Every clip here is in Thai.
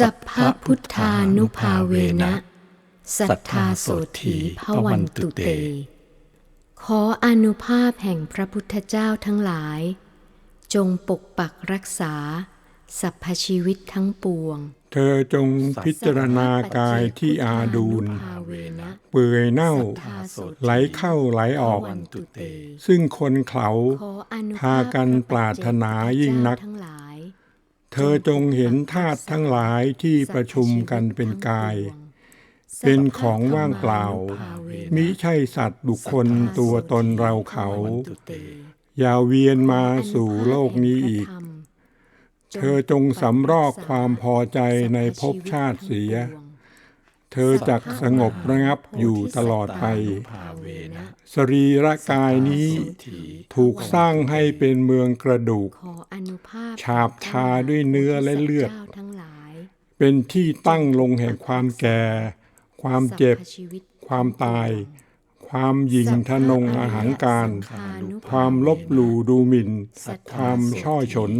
สัพพพุทธานุภาเวนะ สัทธาโสถีพวันตุเต ขออนุภาพแห่งพระพุทธเจ้าทั้งหลาย จงปกปักรักษาสรรพชีวิตทั้งปวง เธอจงพิจารณากายที่อาดูลเปื่อยเน่า ไหลเข้าไหลออก ซึ่งคนเขาพากันปรารถนายิ่งนัก เธอจงเห็นธาตุทั้งหลายที่ประชุมกันเป็นกาย เป็นของว่างเปล่า มิใช่สัตว์บุคคลตัวตนเราเขา อย่าเวียนมาสู่โลกนี้อีก เธอจงสำรอกความพอใจในภพชาติเสีย เธอจักสงบระงับอยู่ตลอดไป สรีระกายนี้ถูกสร้างให้เป็นเมืองกระดูก ฉาบทาด้วยเนื้อและเลือด เป็นที่ตั้งลงแห่งความแก่ ความเจ็บ ความตาย ความหยิ่งทะนงอาหังการ ความลบหลู่ดูหมิ่น ความช่อฉน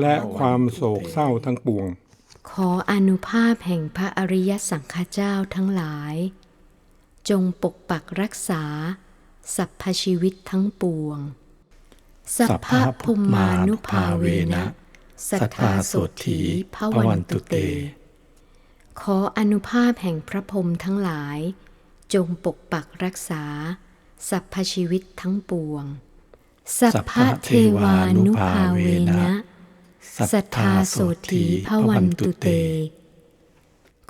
และความโศกเศร้าทั้งปวง ขออนุภาพแห่งพระอริยสังฆเจ้าทั้งหลาย จงปกปักรักษาสรรพชีวิตทั้งปวง สัพพะพุมมานุภาเวนะ สัทธาโสถีพวันตุเต ขออนุภาพแห่งพระพรมทั้งหลาย จงปกปักรักษาสรรพชีวิตทั้งปวง สัพพะเทวานุภาเวนะ สัทธาโสถีพวันตุเต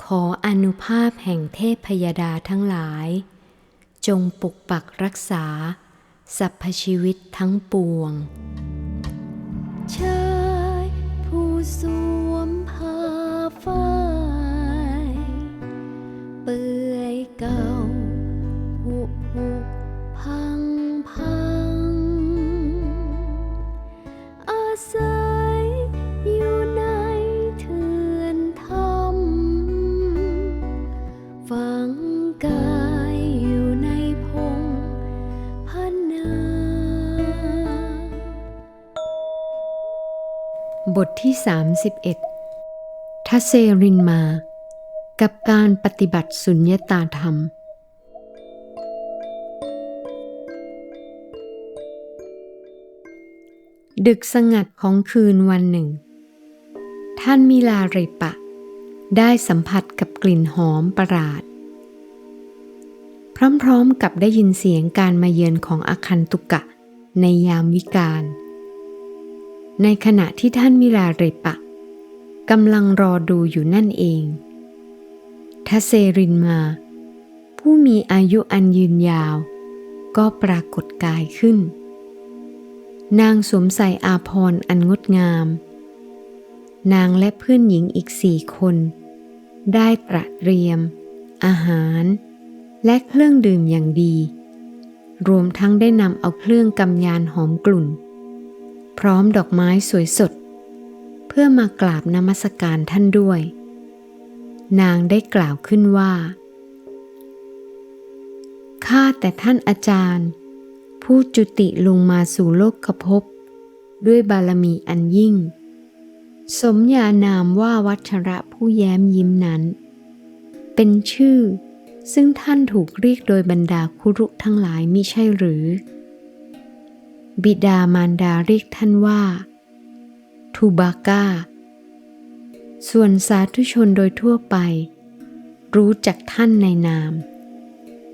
ขออนุภาพแห่งเทพพยดาทั้งหลาย จงปกปักรักษา สรรพชีวิตทั้งปวง ชายผู้สวมผ้าฝ้ายเปื่อยเก่าผุผุพังพังอาศัย บทที่ 31ทัเซรินมา กับการปฏิบัติสุญญตาธรรม ดึกสงัดของคืนวันหนึ่ง ท่านมิลาเรปะ ได้สัมผัสกับกลิ่นหอมประหลาด พร้อมๆกับได้ยินเสียงการมาเยือนของอาคันตุกะในยามวิกาล ในขณะที่ท่านมิลาเรปะกำลังรอดูอยู่นั่นเองทัเซรินมา ผู้มีอายุอันยืนยาว ก็ปรากฏกายขึ้น นางสวมใส่อาภรณ์อันงดงาม นางและเพื่อนหญิงอีกสี่คน ได้ตระเตรียม อาหาร และเครื่องดื่มอย่างดี รวมทั้งได้นำเอาเครื่องกำยานหอมกลุ่น พร้อมดอกไม้สวยสด เพื่อมากราบนมัสการท่านด้วย นางได้กล่าวขึ้นว่า ข้าแต่ท่านอาจารย์ ผู้จุติลงมาสู่โลกภพด้วยบารมีอันยิ่ง สมญานามว่าวัชระผู้แย้มยิ้มนั้น เป็นชื่อซึ่งท่านถูกเรียกโดยบรรดาคุรุทั้งหลายมิใช่หรือ บิดามารดาเรียกท่านว่า ทูบาก้า ส่วนสาธุชนโดยทั่วไป รู้จักท่านในนาม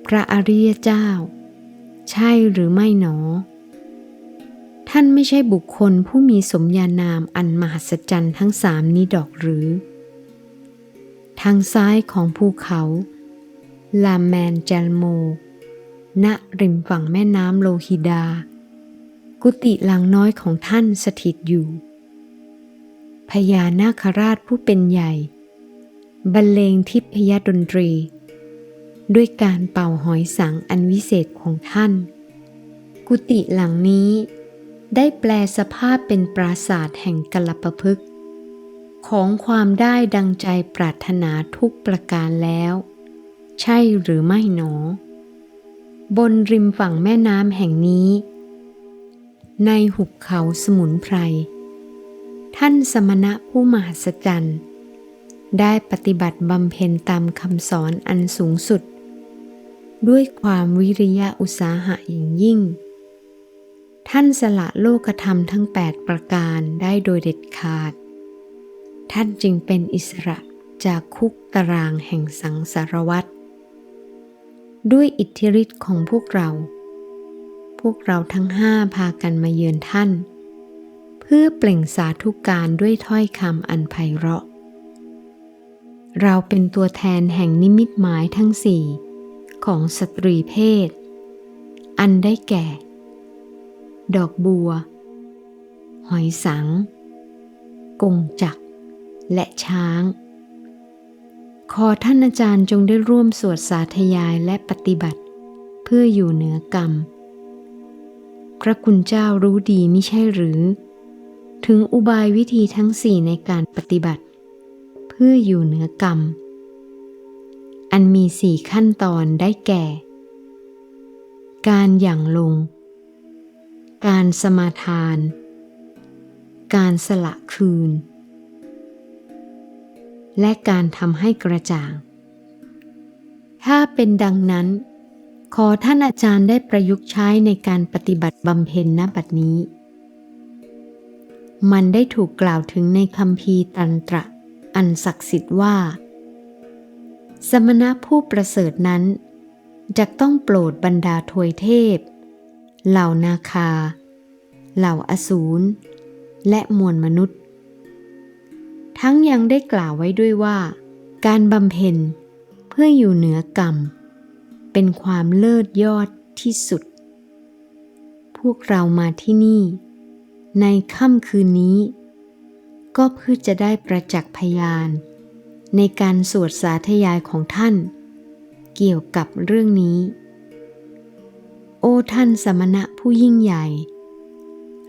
พระอริยเจ้า ใช่หรือไม่หนอ ท่านไม่ใช่บุคคลผู้มีสมญานามอันมหัศจรรย์ทั้งสามนี้ดอกหรือ ทางซ้ายของภูเขาลาแมนเจลโม ณริมฝั่งแม่น้ำโลหิดา กุฏิหลังน้อยของท่านสถิตอยู่ พญานาคราชผู้เป็นใหญ่ บรรเลงทิพยดนตรี ด้วยการเป่าหอยสังอันวิเศษของท่าน กุฏิหลังนี้ได้แปลสภาพเป็นปราสาทแห่งกลปพึกษของความได้ดังใจปรารถนาทุกประการแล้ว ใช่หรือไม่หนอ บนริมฝั่งแม่น้ำแห่งนี้ ในหุบเขาสมุนไพร ท่านสมณะผู้มหัศจรรย์ได้ปฏิบัติบำเพ็ญตามคำสอนอันสูงสุด ด้วยความวิริยะอุตสาหะอย่างยิ่ง ท่านสละโลกธรรมทั้ง 8 ประการได้โดยเด็ดขาด ท่านจึงเป็นอิสระจากคุกตารางแห่งสังสารวัฏด้วยอิทธิฤทธิ์ของพวกเรา พวกเราทั้งห้าพากันมาเยือนท่าน เพื่อเปล่งสาธุการด้วยถ้อยคำอันไพเราะ เราเป็นตัวแทนแห่งนิมิตหมายทั้งสี่ของสตรีเพศ อันได้แก่ ดอกบัว หอยสัง กงจัก และช้าง ขอท่านอาจารย์จงได้ร่วมสวดสาธยายและปฏิบัติ เพื่ออยู่เหนือกรรม พระคุณเจ้ารู้ดีไม่ใช่หรือ ถึงอุบายวิธีทั้งสี่ในการปฏิบัติ เพื่ออยู่เหนือกรรม อันมีสี่ขั้นตอนได้แก่ การหยั่งลง การสมาทาน การสละคืน และการทำให้กระจ่าง ถ้าเป็นดังนั้น ขอท่านอาจารย์ได้ประยุกต์ใช้ในการปฏิบัติบำเพ็ญณบัดนี้ มันได้ถูกกล่าวถึงในคำพีตันตระ อันศักดิ์สิทธิ์ว่า สมณะผู้ประเสริฐนั้นจะต้องโปรดบรรดาทวยเทพ เหล่านาคา เหล่าอสูร และมวลมนุษย์ ทั้งยังได้กล่าวไว้ด้วยว่า การบำเพ็ญเพื่ออยู่เหนือกรรม เป็นความเลิศยอดที่สุด พวกเรามาที่นี่ ในค่ำคืนนี้ ก็เพื่อจะได้ประจักษ์พยาน ในการสวดสาธยายของท่าน เกี่ยวกับเรื่องนี้ โอ้ท่านสมณะผู้ยิ่งใหญ่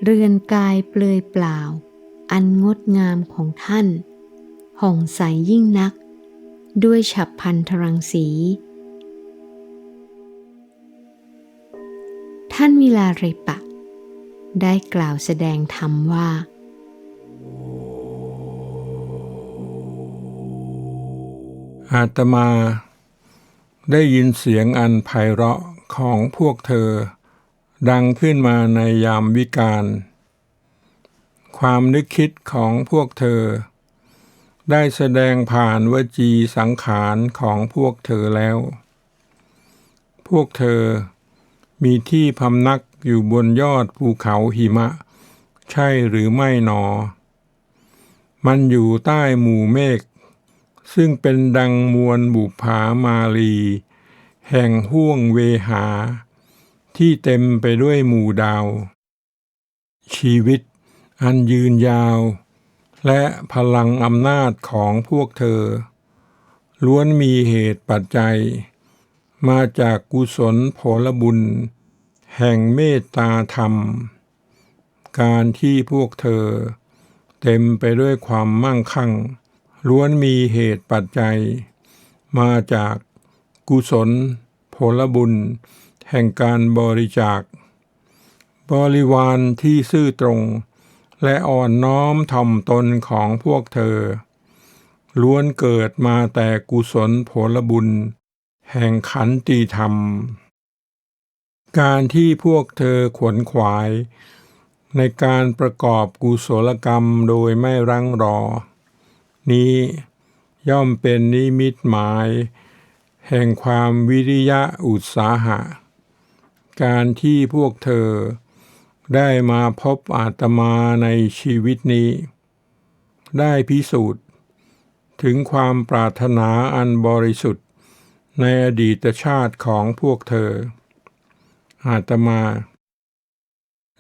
เรือนกายเปลือยเปล่า อันงดงามของท่าน ห่องใสยิ่งนัก ด้วยฉับพันธรังสี ท่านวิลาริปะ ได้กล่าวแสดงธรรมว่า อาตมา ได้ยินเสียงอันไพเราะของพวกเธอ ดังขึ้นมาในยามวิกาลความนึกคิดของพวกเธอ ได้แสดงผ่านวจีสังขารของพวกเธอแล้ว พวกเธอ มีที่พำนักอยู่บนยอดภูเขาหิมะ ใช่หรือไม่หนอ มันอยู่ใต้หมู่เมฆ ซึ่งเป็นดังมวลบุภามาลี แห่งห้วงเวหา ที่เต็มไปด้วยหมู่ดาว ชีวิตอันยืนยาว และพลังอำนาจของพวกเธอ ล้วนมีเหตุปัจจัย มาจากกุศลผลบุญ แห่งเมตตาธรรม การที่พวกเธอ เต็มไปด้วยความมั่งคั่ง ล้วนมีเหตุปัจจัย มาจากกุศล ผลบุญ แห่งการบริจาค บริวารที่ซื่อตรง และอ่อนน้อมถ่อมตนของพวกเธอ ล้วนเกิดมาแต่กุศลผลบุญ แห่งขันติธรรม การที่พวกเธอขวนขวาย ในการประกอบกุศลกรรมโดยไม่รั้งรอ นี้ย่อมเป็นนิมิตหมาย แห่งความวิริยะอุตสาหะ การที่พวกเธอได้มาพบอาตมาในชีวิตนี้ ได้พิสูจน์ ถึงความปรารถนาอันบริสุทธิ์ในอดีตชาติของพวกเธอ อาตมา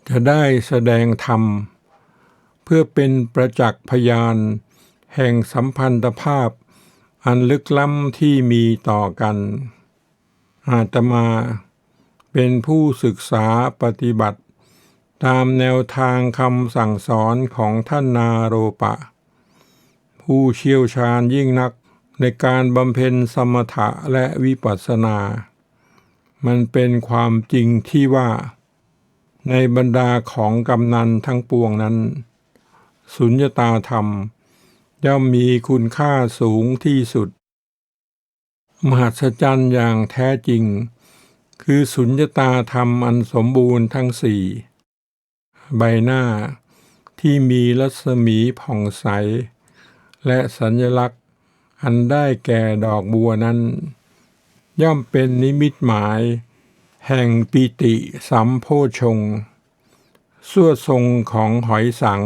จะได้แสดงธรรม เพื่อเป็นประจักษ์พยาน แห่งสัมพันธภาพ อันลึกล้ำที่มีต่อกัน อาตมาเป็นผู้ศึกษาปฏิบัติ ตามแนวทางคำสั่งสอนของท่านนาโรปะ ผู้เชี่ยวชาญยิ่งนักในการบำเพ็ญสมถะและวิปัสสนา มันเป็นความจริงที่ว่า ในบรรดาของกำนันทั้งปวงนั้น สุญญตาธรรม ย่อมมีคุณค่าสูงที่สุด มหัศจรรย์อย่างแท้จริง คือสุญญตาธรรมอันสมบูรณ์ทั้งสี่ ใบหน้าที่มีรัศมีผ่องใส และสัญลักษณ์อันได้แก่ดอกบัวนั้น ย่อมเป็นนิมิตหมาย แห่งปิติสัมโพชงส่วทรงของหอยสัง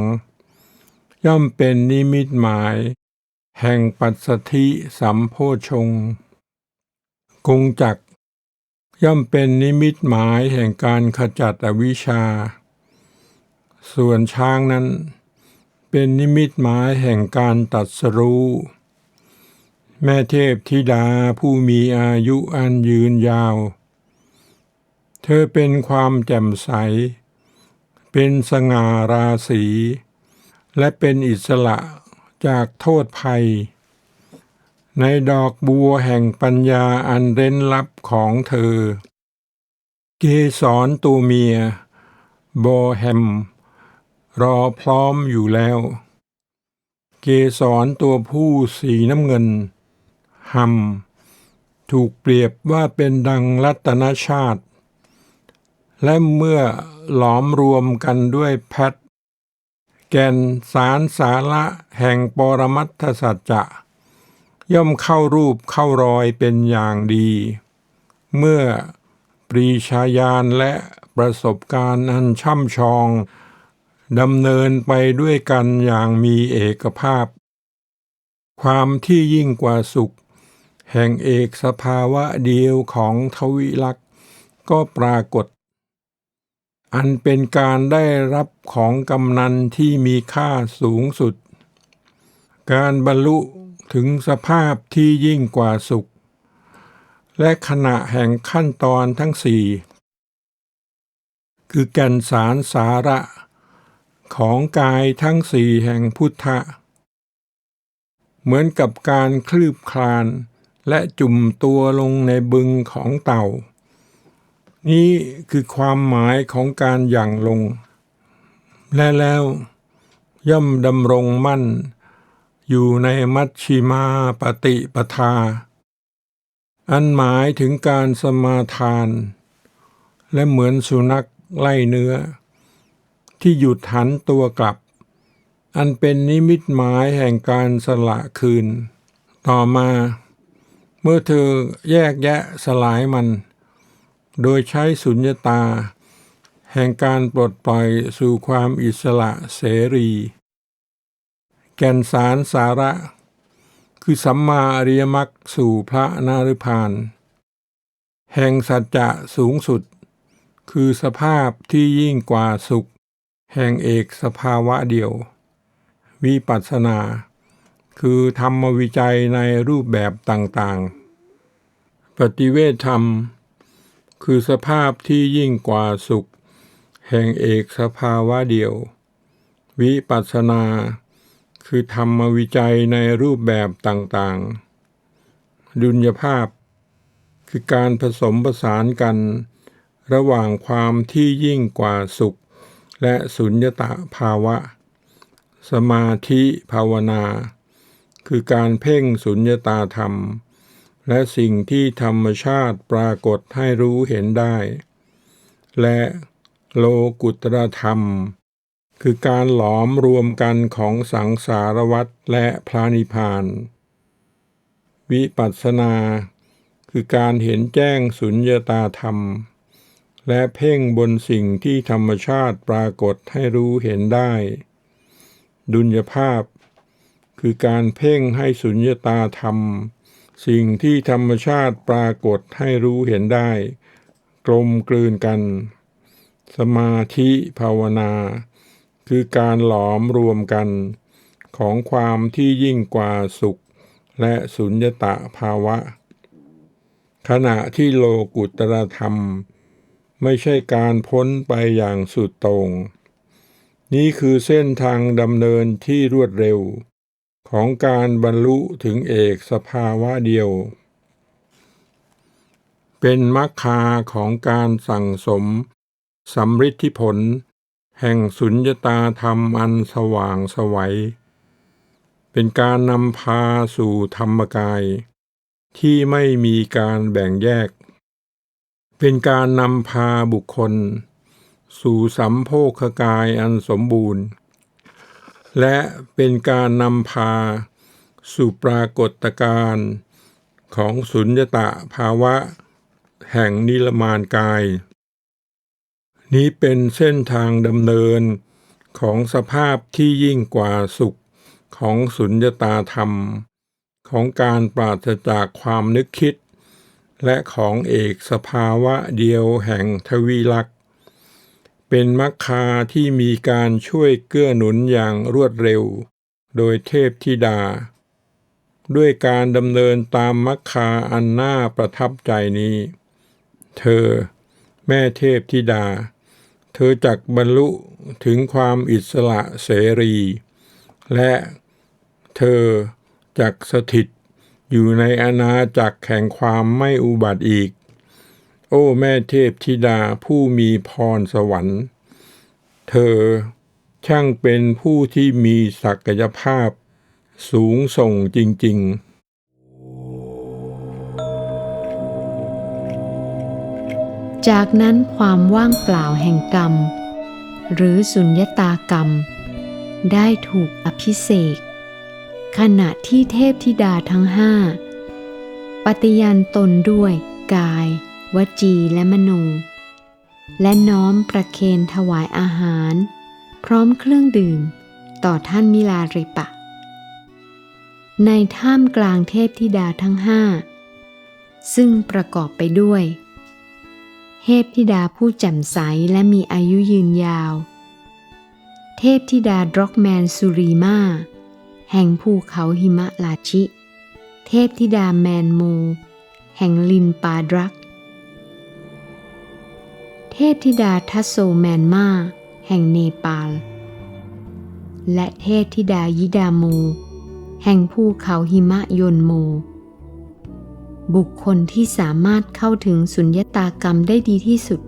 ย่อมเป็นนิมิตหมาย แห่งปัสสธิสัมโพชงค์กงจักย่อมเป็นนิมิตหมายแห่งการขจัดอวิชชา ส่วนช้างนั้น เป็นนิมิตหมายแห่งการตัดสรู้ แม่เทพธิดาผู้มีอายุอันยืนยาว เธอเป็นความแจ่มใส เป็นสง่าราศี และเป็นอิสระจากโทษภัย ในดอกบัวแห่งปัญญาอันเร้นลับของเธอ เกสรตัวเมียโบแฮม รอพร้อมอยู่แล้ว เกสรตัวผู้สีน้ำเงิน หำถูกเปรียบว่าเป็นดังรัตนชาติ และเมื่อหลอมรวมกันด้วยแพทแก่นสารสาระแห่งปรมัตถสัจจะ ย่อมเข้ารูปเข้ารอยเป็นอย่างดี เมื่อปรีชาญาณและประสบการณ์อันช่ำชองดำเนินไปด้วยกันอย่างมีเอกภาพ ความที่ยิ่งกว่าสุข แห่งเอกสภาวะเดียวของทวิลักษ์ก็ปรากฏ อันเป็นการได้รับของกำนันที่มีค่าสูงสุด การบรรลุถึงสภาพที่ยิ่งกว่าสุข และขณะแห่งขั้นตอนทั้งสี่คือแก่นสารสาระ ของกายทั้งสี่แห่งพุทธะ เหมือนกับการคลืบคลาน และจุ่มตัวลงในบึงของเต่า นี่คือความหมายของการหยั่งลง และแล้วย่อมดำรงมั่น อยู่ในมัชชิมาปฏิปทา อันหมายถึงการสมาทาน และเหมือนสุนัขไล่เนื้อ ที่หยุดหันตัวกลับ อันเป็นนิมิตหมายแห่งการสละคืน ต่อมา มื่อเธอแยกแยะสลายมัน โดยใช้สุญญตา แห่งการปลดปล่อยสู่ความอิสระเสรี แก่นสารสาระ คือสัมมาอริยมรรคสู่พระนาริพานแห่งสัจจะสูงสุด คือสภาพที่ยิ่งกว่าสุข แห่งเอกสภาวะเดียว วิปัสสนา คือธรรมวิจัยในรูปแบบต่างๆ ปฏิเวทธรรม คือสภาพที่ยิ่งกว่าสุข แห่งเอกสภาวะเดียว วิปัสนา คือธรรมวิจัยในรูปแบบต่างๆ ดุลยภาพ คือการผสมผสานกัน ระหว่างความที่ยิ่งกว่าสุข และสุญญตาภาวะ สมาธิภาวนา คือการเพ่งสุญญตาธรรม และสิ่งที่ธรรมชาติปรากฏให้รู้เห็นได้ และโลกุตรธรรม คือการหลอมรวมกันของสังสารวัฏและพระนิพพาน วิปัสสนา คือการเห็นแจ้งสุญญตาธรรม และเพ่งบนสิ่งที่ธรรมชาติปรากฏให้รู้เห็นได้ ดุลยภาพ คือการเพ่งให้สุญญตาธรรม สิ่งที่ธรรมชาติปรากฏให้รู้เห็นได้ กลมกลืนกัน สมาธิภาวนา คือการหลอมรวมกัน ของความที่ยิ่งกว่าสุข และสุญญตาภาวะ ขณะที่โลกุตรธรรม ไม่ใช่การพ้นไปอย่างสุดต่งนี่คือเส้นทางดำเนินที่รวดเร็ว ของการบรรลุถึงเอกสภาวะเดียว เป็นมรรคาของการสั่งสมสำฤทธิผล แห่งสุญญตาธรรมอันสว่างไสวัยเเป็นการนำพาสู่ธรรมกาย ที่ไม่มีการแบ่งแยก เป็นการนำพาบุคคล สู่สัมโภคกายอันสมบูรณ์ และเป็นการนำพา สู่ปรากฏการณ์ของสุญญตาภาวะ แห่งนิรมานกาย นี้เป็นเส้นทางดำเนินของสภาพที่ยิ่งกว่าสุขของสุญญตาธรรม ของการปราศจากความนึกคิด และของเอกสภาวะเดียวแห่งทวีลักษณ์ เป็นมรคาที่มีการช่วยเกื้อหนุนอย่างรวดเร็ว โดยเทพธิดา ด้วยการดำเนินตามมรรคาอันน่าประทับใจนี้ เธอ แม่เทพธิดา เธอจักบรรลุถึงความอิสระเสรี และเธอจักสถิตอยู่ในอาณาจักรแห่งความไม่อุบัติอีก โอ้แม่เทพธิดาผู้มีพรสวรรค์ เธอช่างเป็นผู้ที่มีศักยภาพสูงส่งจริง ๆจากนั้นความว่างเปล่าแห่งกรรม หรือสุญญตากรรม ได้ถูกอภิเษกขณะที่เทพธิดาทั้งห้าปฏิญาณตนด้วยกาย วจีและมโน และน้อมประเคนถวายอาหาร พร้อมเครื่องดื่ม ต่อท่านมิลาริปะ ในท่ามกลางเทพธิดาทั้งห้า ซึ่งประกอบไปด้วย เทพธิดาผู้แจ่มใสและมีอายุยืนยาว เทพธิดาดร็อกแมนสุรีมาแห่งภูเขาหิมะลาชิ เทพธิดาแมนโม แห่งลินปาดรัก เทพธิดาทัสโซแมนมา แห่งเนปาล และเทพธิดายิดาโม แห่งภูเขาหิมะยนโม บุคคลที่สามารถเข้าถึงสุญญตากรรมได้ดีที่สุด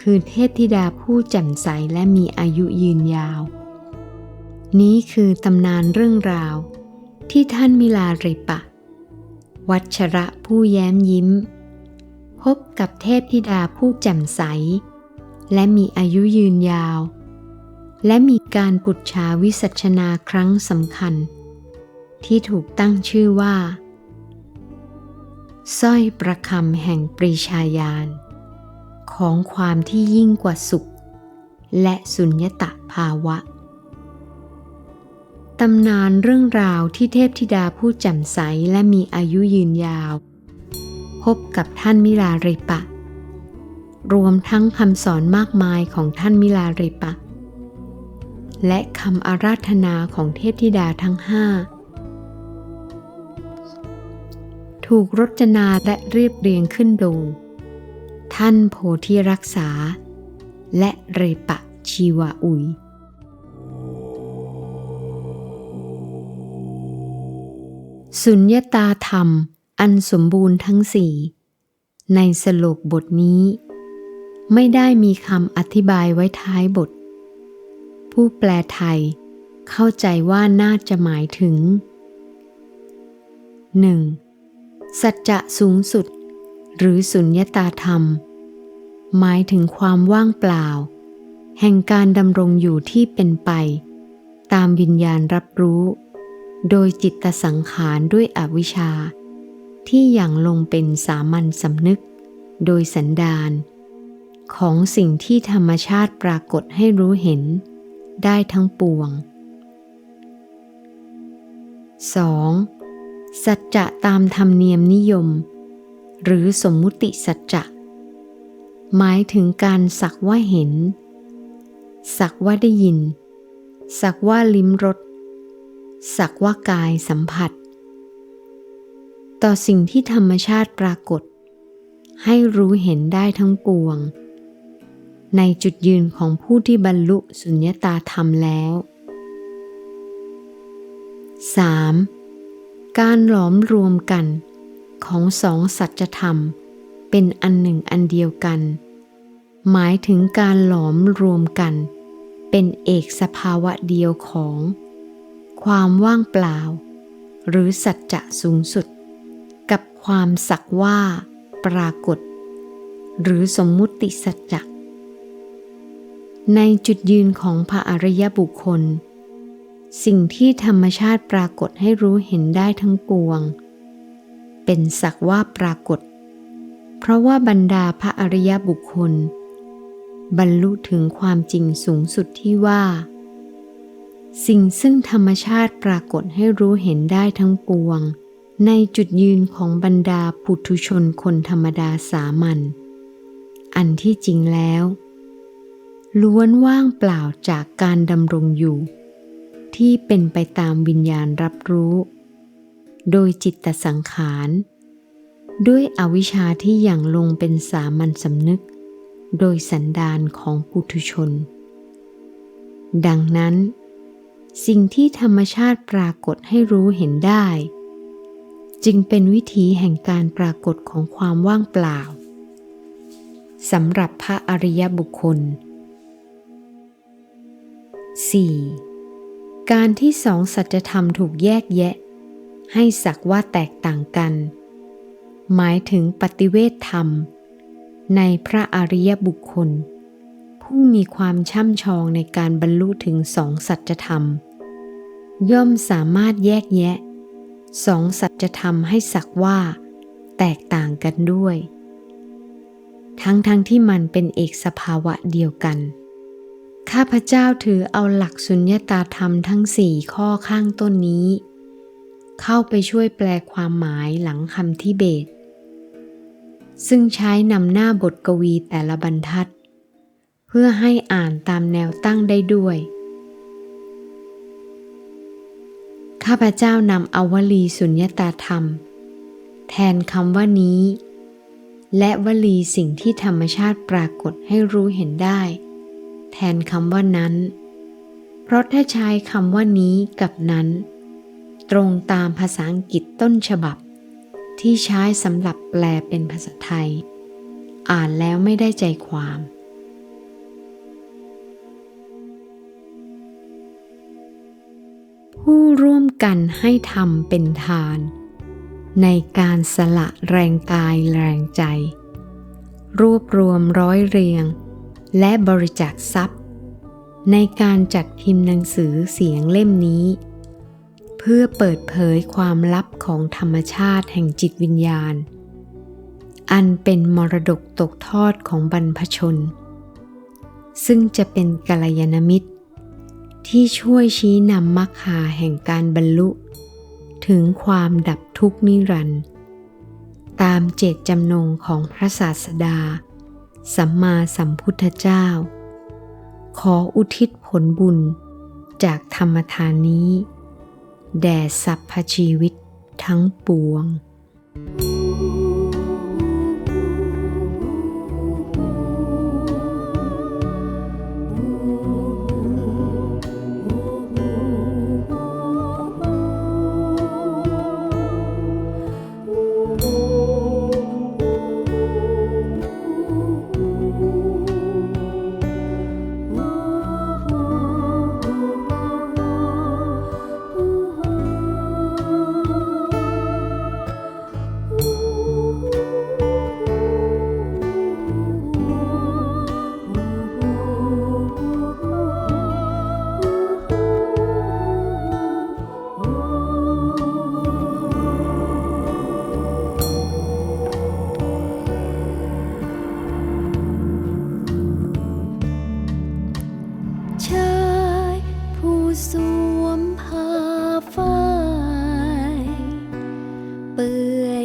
คือเทพธิดาผู้แจ่มใสและมีอายุยืนยาว นี้คือตำนานเรื่องราว ที่ท่านมิลาริปะ วัชระผู้แย้มยิ้ม พบกับเทพธิดาผู้แจ่มใส และมีอายุยืนยาว และมีการปุจฉาวิสัชนาครั้งสำคัญ ที่ถูกตั้งชื่อว่าสร้อยประคำแห่งปรีชาญาณของความที่ยิ่งกว่าสุข และสุญญตาภาวะ ตำนานเรื่องราวที่เทพธิดาผู้แจ่มใสและมีอายุยืนยาว บกับท่านมิลาริปะ รวมทั้งคำสอนมากมายของท่านมิลาริปะ และคำอาราธนาของเทพธิดาทั้งห้าถูกรจนาและเรียบเรียงขึ้นโดยท่านโพธิรักษา และเรปะชีวาอุยสุญญตาธรรม อันสมบูรณ์ทั้งสี่ในสโลกบทนี้ ไม่ได้มีคำอธิบายไว้ท้ายบท ผู้แปลไทยเข้าใจว่าน่าจะหมายถึง 1. สัจจะสูงสุด หรือสุญญตาธรรม หมายถึงความว่างเปล่า แห่งการดำรงอยู่ที่เป็นไป ตามวิญญาณรับรู้ โดยจิตสังขารด้วยอวิชชา ที่อย่างลงเป็นสามัญสำนึก โดยสันดาน ของสิ่งที่ธรรมชาติปรากฏให้รู้เห็น ได้ทั้งปวง 2. สัจจะตามธรรมเนียมนิยม หรือสมมุติสัจจะหมายถึงการสักว่าเห็น สักว่าได้ยิน สักว่าลิ้มรสสักว่ากายสัมผัส ต่อสิ่งที่ธรรมชาติปรากฏ ให้รู้เห็นได้ทั้งปวง ในจุดยืนของผู้ที่บรรลุสุญญตาธรรมแล้ว 3. การหลอมรวมกันของสองสัจธรรม เป็นอันหนึ่งอันเดียวกัน หมายถึงการหลอมรวมกัน เป็นเอกสภาวะเดียวของ ความว่างเปล่า หรือสัจจะสูงสุด ความสักว่าปรากฏ หรือสมมุติสัจจะในจุดยืนของพระอริยบุคคล สิ่งที่ธรรมชาติปรากฏให้รู้เห็นได้ทั้งปวง เป็นสักว่าปรากฏ เพราะว่าบรรดาพระอริยบุคคล บรรลุถึงความจริงสูงสุดที่ว่า สิ่งซึ่งธรรมชาติปรากฏให้รู้เห็นได้ทั้งปวง ในจุดยืนของบรรดาปุถุชนคนธรรมดาสามัญ อันที่จริงแล้ว ล้วนว่างเปล่าจากการดำรงอยู่ ที่เป็นไปตามวิญญาณรับรู้ โดยจิตสังขาร ด้วยอวิชชาที่อย่างลงเป็นสามัญสำนึก โดยสันดานของปุถุชน ดังนั้น สิ่งที่ธรรมชาติปรากฏให้รู้เห็นได้ จึงเป็นวิธีแห่งการปรากฏของความว่างเปล่าสำหรับพระอริยบุคคล 4. การที่สองสัจธรรมถูกแยกแยะ ให้สักว่าแตกต่างกัน หมายถึงปฏิเวทธรรม ในพระอริยบุคคล ผู้มีความช่ำชองในการบรรลุถึงสองสัจธรรม ย่อมสามารถแยกแยะ สองสัจธรรมให้สักว่า แตกต่างกันด้วย ทั้งๆทที่มันเป็นเอกสภาวะเดียวกัน ข้าพเจ้าถือเอาหลักสุญญตาธรรมทั้งสี่ข้อข้างต้นนี้ เข้าไปช่วยแปลความหมายหลังคำทิเบต ซึ่งใช้นำหน้าบทกวีแต่ละบรรทัด เพื่อให้อ่านตามแนวตั้งได้ด้วย ข้าพเจ้านำอวลีสุญญตาธรรม แทนคำว่านี้ และวลีสิ่งที่ธรรมชาติปรากฏให้รู้เห็นได้ แทนคำว่านั้น เพราะถ้าใช้คำว่านี้กับนั้น ตรงตามภาษาอังกฤษต้นฉบับ ที่ใช้สำหรับแปลเป็นภาษาไทย อ่านแล้วไม่ได้ใจความ ผู้ร่วมกันให้ทำเป็นทาน ในการสละแรงกายแรงใจ รวบรวมร้อยเรียง และบริจาคทรัพย์ ในการจัดพิมพ์หนังสือเสียงเล่มนี้ เพื่อเปิดเผยความลับของธรรมชาติแห่งจิตวิญญาณ อันเป็นมรดกตกทอดของบรรพชน ซึ่งจะเป็นกัลยาณมิตร ที่ช่วยชี้นำมรรคาแห่งการบรรลุ ถึงความดับทุกข์นิรันดร์ตามเจตจำนงของพระศาสดา สัมมาสัมพุทธเจ้า ขออุทิศผลบุญจากธรรมทานนี้ แด่สรรพชีวิตทั้งปวงช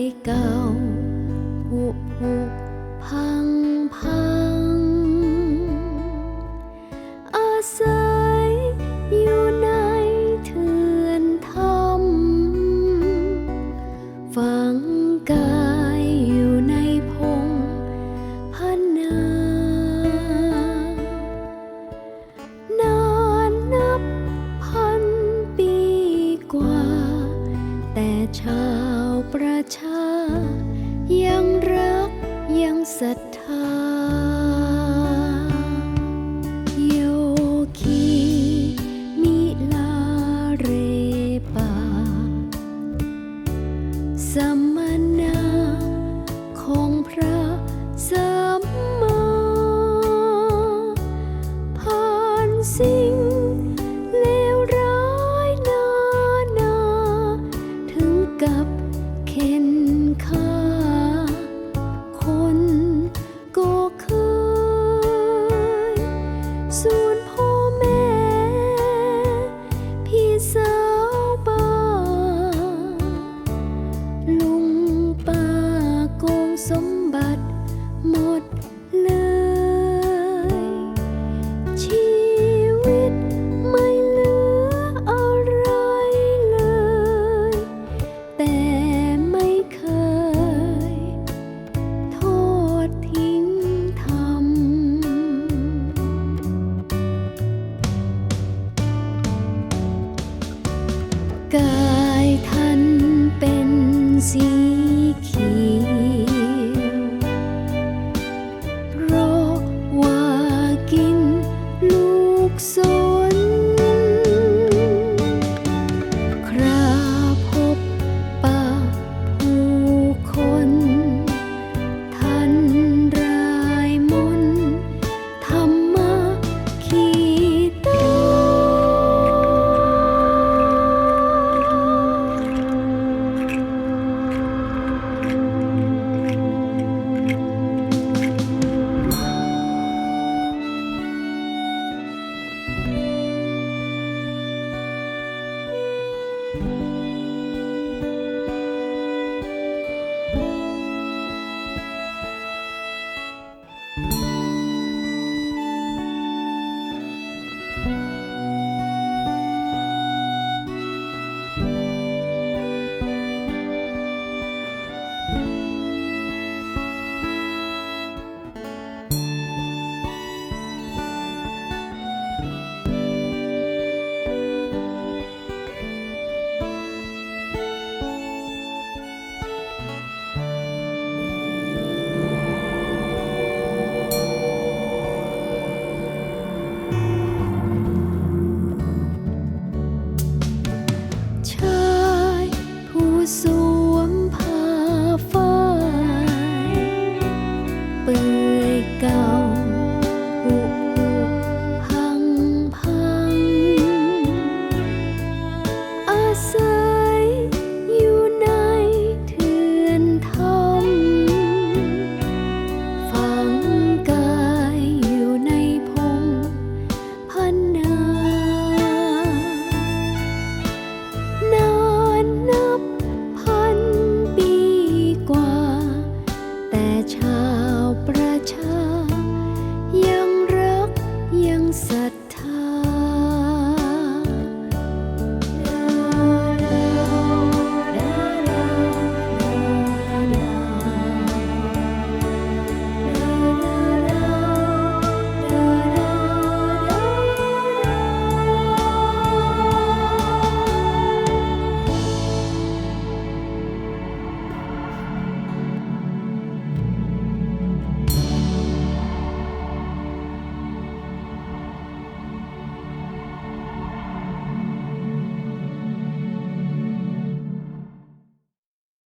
อย